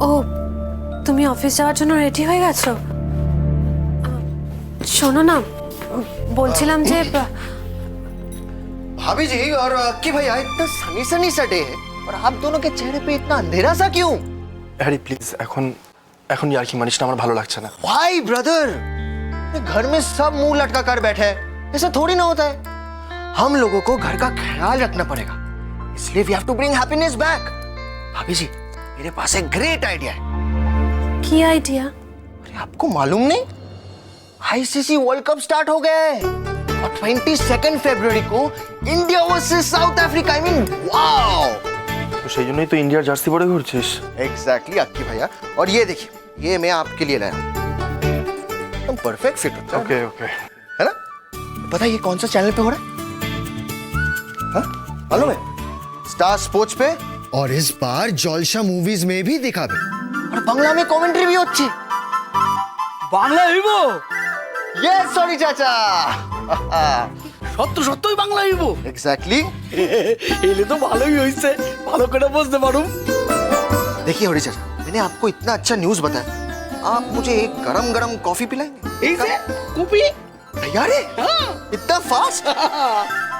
ও তুমি অফিস যাওয়ার জন্য রেডি হয়ে গেছো আহ, শোনো না উম, বলছিলাম যে আহ, भाभी जी और अक्की भैया इतना सनी सनी सा डे है और आप दोनों के चेहरे पे इतना अंधेरा सा क्यों হ্যারি প্লিজ এখন এখন ইয়ার্কি মানিস না আমার ভালো লাগছে না भाई ब्रदर घर में सब मुंह लटका कर बैठे हैं ऐसा थोड़ी ना होता है हम लोगों को घर का ख्याल रखना पड़ेगा इसलिए we have to bring happiness back भाभी जी मेरे पास एक ग्रेट आइडिया है কি আইডিয়া अरे आपको मालूम नहीं आईसीसी वर्ल्ड कप स्टार्ट हो गया है और 22 फरवरी को India versus South Africa I mean wow তো সেই জন্যই তো ইন্ডিয়ার জার্সি পরে ঘুরছিস एग्जैक्टली अक्की भैया और ये देखिए ये मैं आपके लिए लाया हूँ एकदम परफेक्ट फिट होता है ওকে ওকে है ना पता है ये कौन सा चैनल पे हो रहा है हाँ? मालूम है स्टार स्पोर्ट्स पे और इस बार जलसा मूवीज़ में भी दिखाबे और बंगला में কমেন্ট্রি भी হচ্ছে বাংলা হইব ইয়েস সরি চাচা সত্য সত্যই বাংলা হইব এক্স্যাক্টলি এলে তো ভালোই হইছে ভালো করে বুঝতে পারুম देखिए हरी चाचा मैंने आपको इतना अच्छा न्यूज़ बताया। आप मुझे एक गरम गरम कॉफ़ी पिलाएँगे कॉफ़ी? तैयार है? इतना फास्ट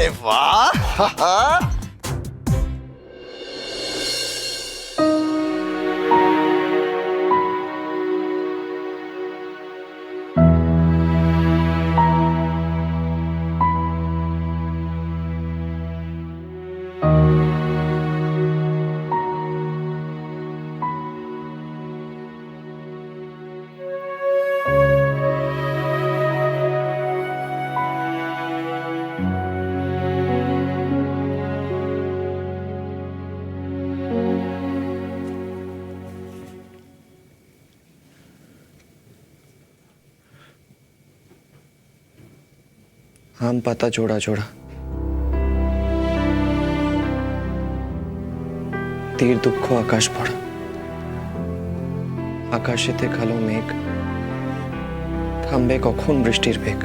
আরে বাহ! আম পাতা জোড়া জোড়া। তীর দুঃখ আকাশ ভরা। আকাশেতে কালো মেঘ। থামবে কখন বৃষ্টির বেগ?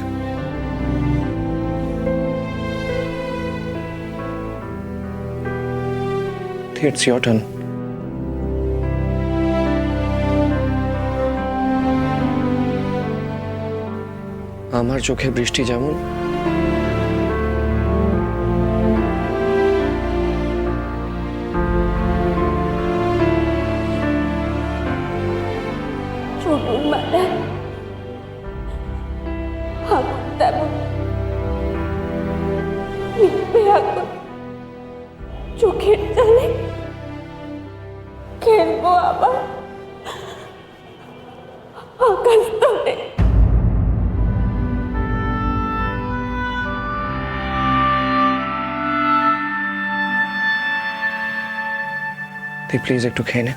It's your. আমার চোখে বৃষ্টি যেমন চোখের জলে খেলব আবার আকাশ তলে তুই প্লিজ একটু খেয়ে নে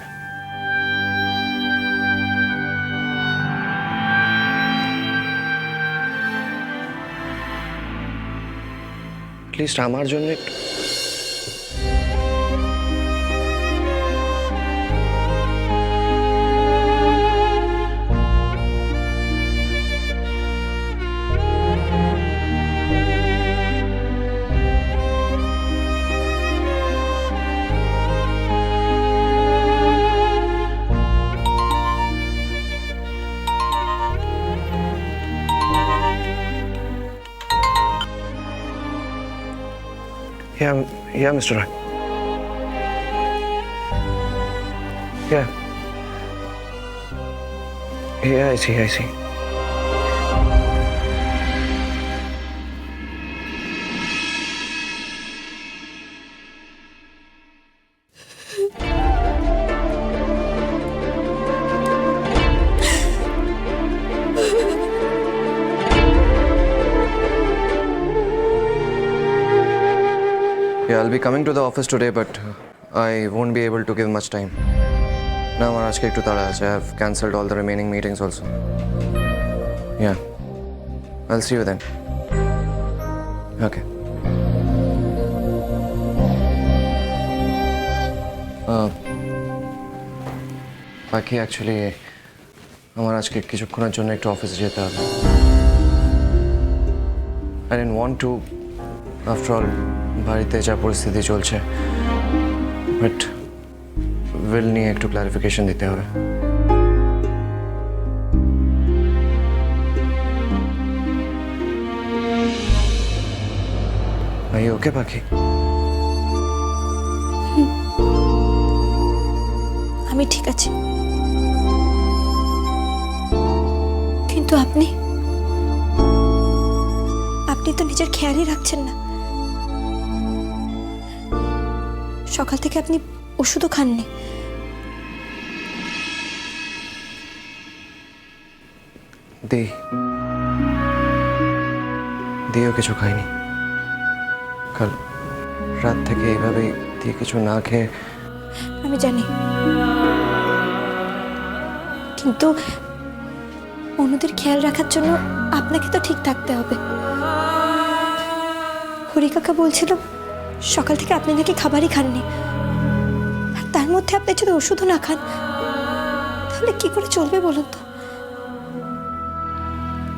প্লিজ আমার জন্য একটু Yeah, Mr. Roy. Yeah. Yeah, I see, I see. Yeah, I'll be coming to the office today, but uh, I won't be able to give much time. না আমার আজকে একটু তাড়া আছে I have cancelled all the remaining meetings also yeah I'll see you then okay Uh, বাকি actually আমার আজকে কিছুক্ষণের জন্য একটু অফিসে যেতে হবে I don't want to after all বাড়িতে যা পরিস্থিতি চলছে। বাট উইল নিয়ে একটু ক্লারিফিকেশন দিতে হবে। ভাই ওকে পাখি? আমি ঠিক আছি। কিন্তু আপনি? আপনি তো নিজের খেয়ালই রাখছেন না। সকাল থেকে আপনি ওষুধও খাননি। দি। দিয়েও কিছু খাইনি। কাল রাত থেকে এইভাবেই দিয়ে কিছু না খেয়ে আমি জানি। কিন্তু অন্যদের খেয়াল রাখার জন্য আপনাকে তো ঠিক থাকতে হবে। হরি কাকা বলছিল সকাল থেকে আপনি নাকি খাবারই খাননি। আর তার মধ্যে আপনি যদি ওষুধও না খান, তাহলে কি করে চলবে বলুন তো?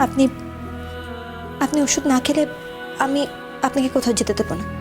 আপনি আপনি ওষুধ না খেলে আমি আপনাকে কোথাও যেতে দেবো না।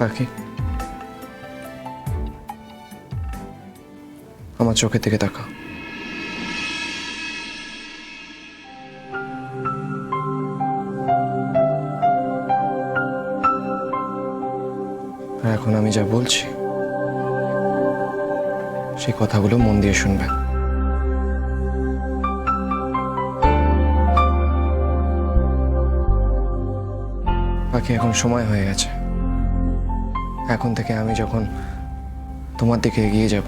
পাখি। আমার চোখের দিকে তাকা এখন আমি যা বলছি, সেই কথাগুলো মন দিয়ে শুনবেন। পাখি এখন সময় হয়ে গেছে। এখন থেকে আমি যখন তোমার দিকে এগিয়ে যাব,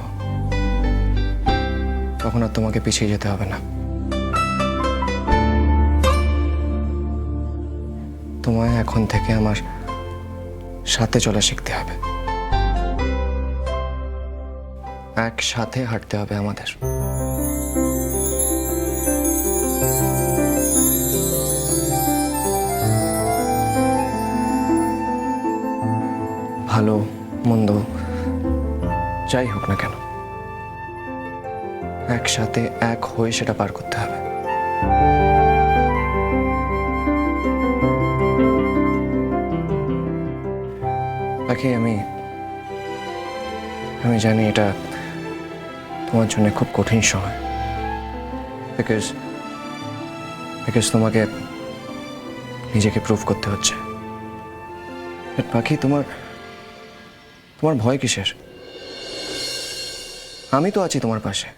তখন আর তোমাকে পিছিয়ে যেতে হবে না। তোমায় এখন থেকে আমার সাথে চলা শিখতে হবে। একসাথে হাঁটতে হবে আমাদের। ভালো, মন্দ, যাই হোক না কেন, একসাথে এক হয়ে সেটা পার করতে হবে। বাকি আমি আমি জানি এটা তোমার জন্য খুব কঠিন সময়। বিকজ বিকজ তোমাকে নিজেকে প্রুভ করতে হচ্ছে। পাখি তোমার তোমার ভয় কিসের? আমি তো আছি তোমার পাশে।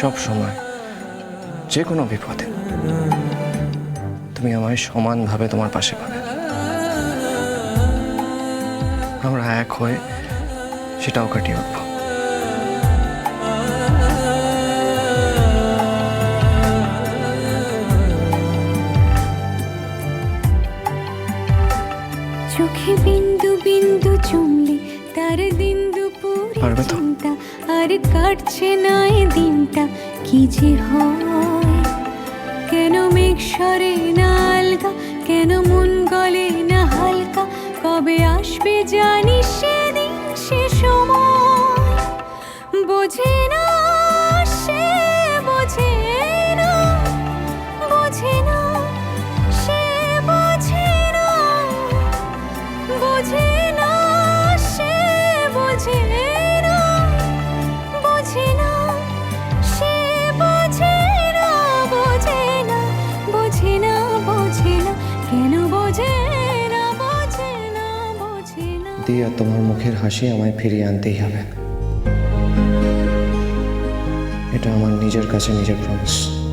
সব সময় যে কোনো বিপদে, তুমি আমায় সমানভাবে তোমার পাশে পাবে। আমরা এক হয়ে সেটাও কাটিয়ে উঠবো। চোখে বিন্দু বিন্দু চুমলি তার দিন দুপুরে চিন্তা আর কাটছে না এ দিনটা কি যে হয়? কেন মেঘ সরে না আলগা কেন মন গলে না হালকা? কবে আসবে জানি সেদিন সে সময়। বোঝে না সে বোঝে না বোঝে না তোমার মুখের হাসি আমায় ফিরিয়ে আনতেই হবে। এটা আমার নিজের কাছে নিজের প্রমিস